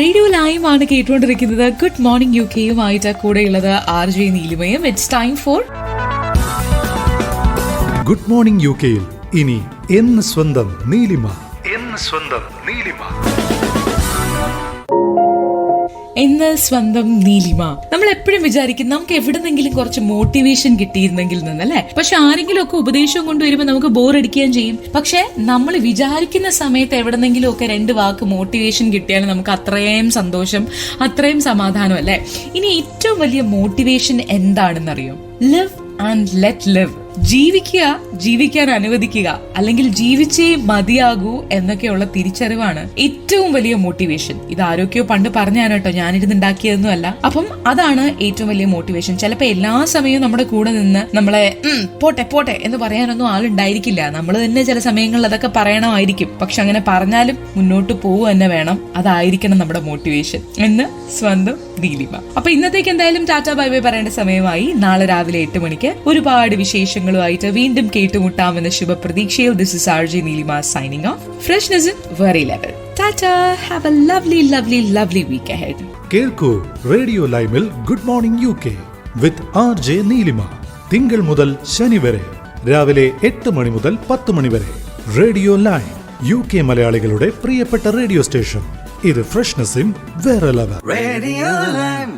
Radio live ആണ് കേട്ടുകൊണ്ടിരിക്കുന്നത് good morning U കെയുമായിട്ട് കൂടെയുള്ളത് R J നീലിമയും. It's time for good morning U കെയിൽ ഇനി എന്ന് സ്വന്തം നീലിമ. എന്ന് സ്വന്തം നീലിമ. എന്ന് സ്വന്തം നീലിമ. നമ്മൾ എപ്പോഴും വിചാരിക്കും നമുക്ക് എവിടെന്നെങ്കിലും കുറച്ച് മോട്ടിവേഷൻ കിട്ടിയിരുന്നെങ്കിൽ നിന്നല്ലേ പക്ഷെ ആരെങ്കിലും ഒക്കെ ഉപദേശം കൊണ്ടുവരുമ്പോൾ നമുക്ക് ബോർ അടിക്കുകയും ചെയ്യും. പക്ഷെ നമ്മൾ വിചാരിക്കുന്ന സമയത്ത് എവിടെന്നെങ്കിലും ഒക്കെ രണ്ട് വാക്ക് മോട്ടിവേഷൻ കിട്ടിയാൽ നമുക്ക് അത്രയും സന്തോഷം അത്രയും സമാധാനം അല്ലേ? ഇനി ഏറ്റവും വലിയ മോട്ടിവേഷൻ എന്താണെന്നറിയോ? ലിവ് ആൻഡ് ലെറ്റ് ലിവ് ജീവിക്കുക ജീവിക്കാൻ അനുവദിക്കുക അല്ലെങ്കിൽ ജീവിച്ചേ മതിയാകൂ എന്നൊക്കെയുള്ള തിരിച്ചറിവാണ് ഏറ്റവും വലിയ മോട്ടിവേഷൻ ഇത് ആരോഗ്യോ പണ്ട് പറഞ്ഞാണ് കേട്ടോ ഞാനിരുന്ന് ഉണ്ടാക്കിയതൊന്നും അല്ല അപ്പം അതാണ് ഏറ്റവും വലിയ മോട്ടിവേഷൻ ചിലപ്പോൾ എല്ലാ സമയവും നമ്മുടെ കൂടെ നിന്ന് നമ്മളെ പോട്ടെ പോട്ടെ എന്ന് പറയാനൊന്നും ആളുണ്ടായിരിക്കില്ല. നമ്മൾ തന്നെ ചില സമയങ്ങളിൽ അതൊക്കെ പറയണമായിരിക്കും. പക്ഷെ അങ്ങനെ പറഞ്ഞാലും മുന്നോട്ട് പോകുക തന്നെ വേണം. അതായിരിക്കണം നമ്മുടെ മോട്ടിവേഷൻ എന്ന് സ്വന്തം നീലിമ അപ്പൊ ഇന്നത്തേക്ക് എന്തായാലും ടാറ്റ ബൈ ബൈ പറയേണ്ട സമയമായി. നാളെ രാവിലെ എട്ട് മണിക്ക് ഒരുപാട് വിശേഷങ്ങളുമായിട്ട് വീണ്ടും കേട്ടുമുട്ടാമെന്ന ശുഭപ്രതീക്ഷയിൽ this is R J Neelima signing off freshness in very level Tata have a lovely lovely lovely week ahead കേൾക്കൂ radio ലൈമിൽ good morning U K with R J Neelima തിങ്കൾ മുതൽ ശനി വരെ രാവിലെ എട്ട് മണി മുതൽ പത്ത് മണി വരെ. റേഡിയോ ലൈം യു കെ മലയാളികളുടെ പ്രിയപ്പെട്ട റേഡിയോ സ്റ്റേഷൻ. ഇത് ഇൻ വേറെ ലെവൽ റേഡിയോ Lime.